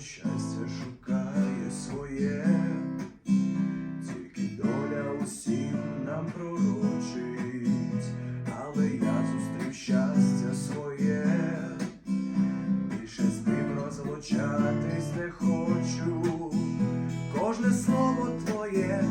щастя шукає своє, тільки доля усім нам пророчить, але я зустрів щастя своє, більше з ним розлучатись не хочу, кожне слово твоє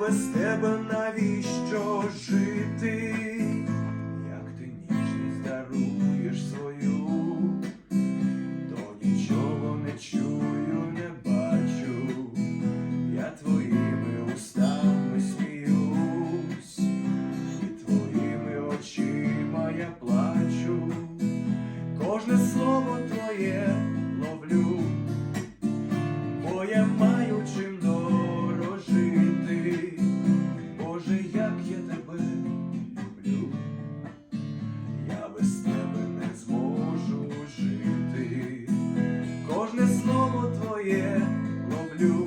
без тебе навіщо жити? Як ти ніжність даруєш свою, то нічого не чую, не бачу, я твоїми устами сміюсь, і твоїми очима я плачу, кожне слово твоє без тебе не зможу жити, кожне слово твоє роблю,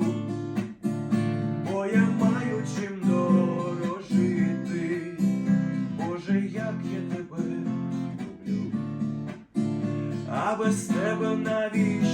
бо я маю чим дорожити, Боже, як я тебе люблю, а без тебе навіщо